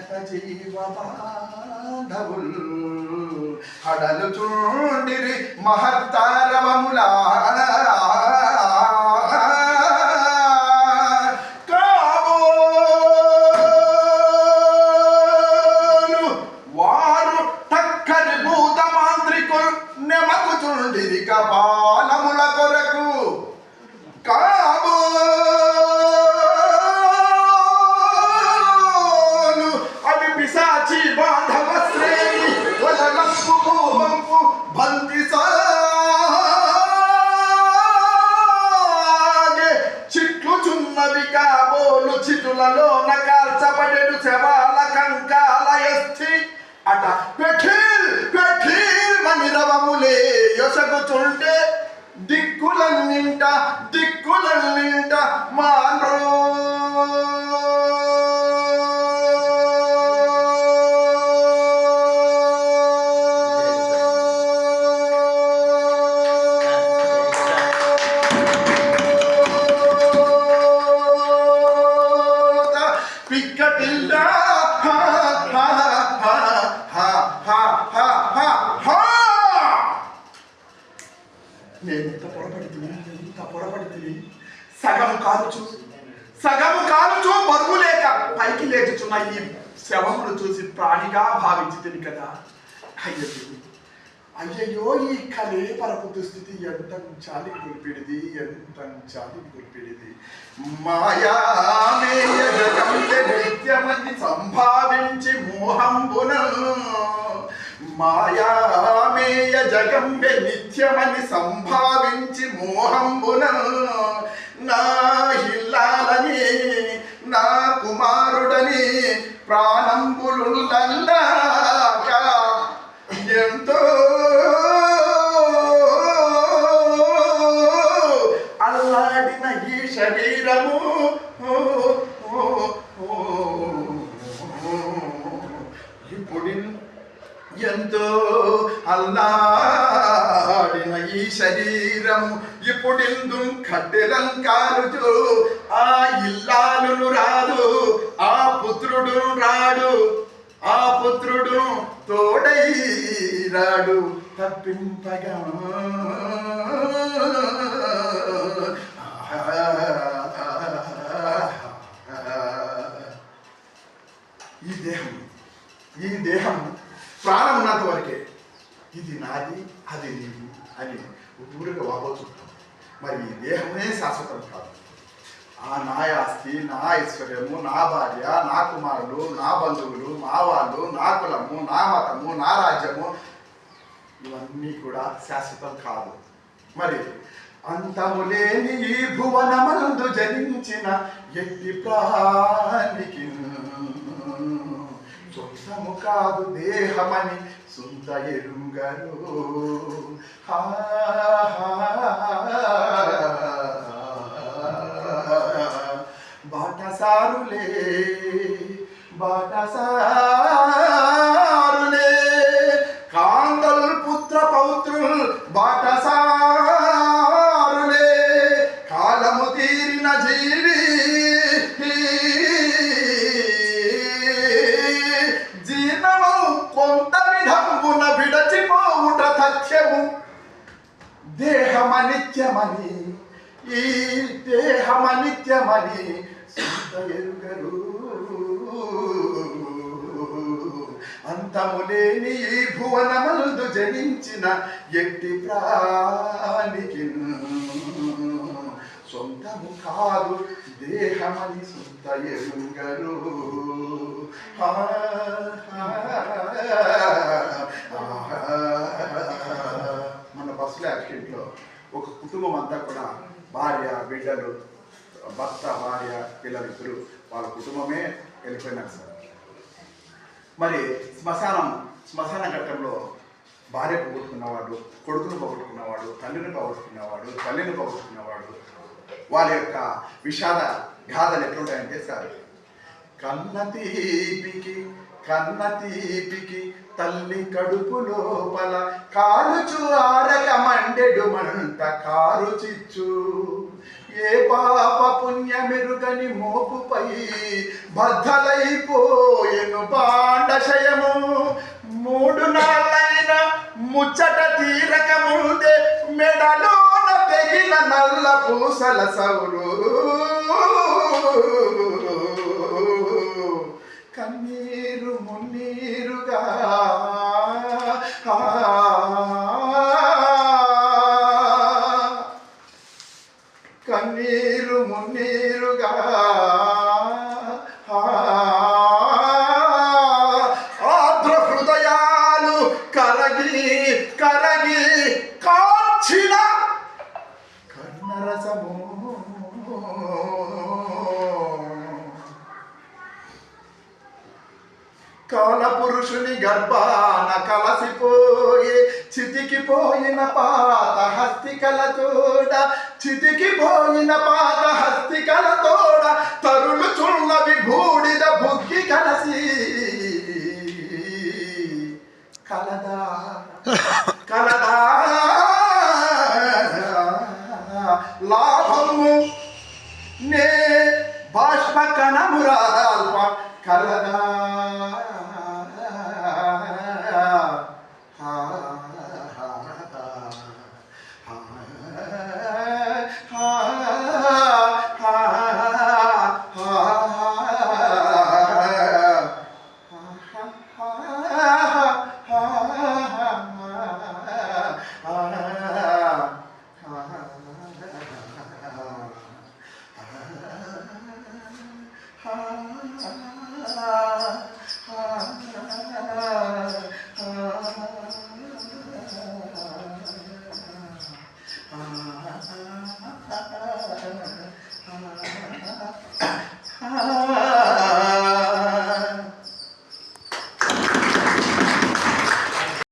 జగ జీవ బాధవుల్ హడలు చూడిరి కాబోలు చిటులలో నకాల్చబడెడు శవాల కంకాల ఎస్తి అట పెఠిల్ పెఠిల్ మనిరవములే యొసగుచుంటే దిక్కులన్నింట దిక్కులన్నింట మాన్రో సగము కాలుచు. సగము కాలుచు బరువు లేక పైకి లేచుచున్న ఈ శవమును చూసి ప్రాణిగా భావించింది కదా. అయ్యో అయ్యయ్యో ఈ కలే పరపు దుస్థితి ఎంత చాలి గురిపిడిది ఎంత చాలి గురిపిడిది. మాయామేయ నిత్యమని సంభావించి మోహంబున. మాయామేయ జగంబె నిత్యమని సంభావించి మోహంబున. నా అల్లాడిన ఈ శరీరము. ఇప్పుడు ఎంతో అల్లాడిన ఈ శరీరము. ఇప్పుడిందు కట్టెలం కట్టెలంకారుచు ఆ ఇల్లాలును రాదు ఆ పుత్రుడు రాడు ఆ పుత్రుడు తోడై రాడు తప్పింపగా ఈ దేహం ఈ దేహం ప్రాణం ఉన్నంత వరకే. ఇది నాది అది నీది అని ఊరిగా వాపోతుంటాం మరి ఈ దేహమే శాశ్వతం కాదు. ఆ నా ఆస్తి నా ఐశ్వర్యము నా భార్య నా కుమారులు నా బంధువులు మా వాళ్ళు నా కులము నా మతము నా రాజ్యము ఇవన్నీ కూడా శాశ్వతం కాదు. మరి అంతము లేని ఈ భువనమందు జనించిన ఎట్టి ప్రాణికి. సొంతము కాదు దేహమని సొంత ఎరుంగరు. బాటసారులే బాటసారు దేహమనిత్యమని ఈ దేహమనిత్యమని సొంత ఎరుగరు అంతము లేని ఈ భువనమందు జనించిన ఎట్టి ప్రాణికి సొంతము కాదు దేహమని సొంత ఎరుగరు ఆ. కుటుంబం అంతా కూడా భార్య బిడ్డలు భర్త భార్య పిల్లలు ఇద్దరు వాళ్ళ కుటుంబమే వెళ్ళిపోయినారు సార్. మరి శ్మశానం శ్మశాన ఘట్టంలో భార్య పోగొట్టుకున్నవాడు కొడుకును పోగొట్టుకున్నవాడు తండ్రిని పోగొట్టుకున్నవాడు తల్లిని పోగొట్టుకున్నవాడు వాళ్ళ యొక్క విషాద గాథలు ఎట్లుంటాయంటే సార్ కన్న తీపికి కన్న తీపికి తల్లి కడుపు లోపల కాలుచు ఆరక మండెడు మంట కారు చిచ్చు. ఏ పాప పుణ్యమెరుగని మోపుపై బద్దలైపోయెను పాండశయము. మూడు నాళ్ళైన ముచ్చట తీరక ముందే మెడలోన తెగిన నల్ల పూసల సౌరు కన్నీరు మున్నీరుగా. కన్నీరు మున్నీరుగా. పురుషుని గర్భాన కలసిపోయి చితికిపోయిన పాత హస్తికల తోడ చితికిపోయిన పాత హస్తికల తోడ తరులు చున్నవి బూడిద బుగ్గి కలసి. కలదా కలదా. లాభము నే బాష్ప కణమురాల్ప కలదా.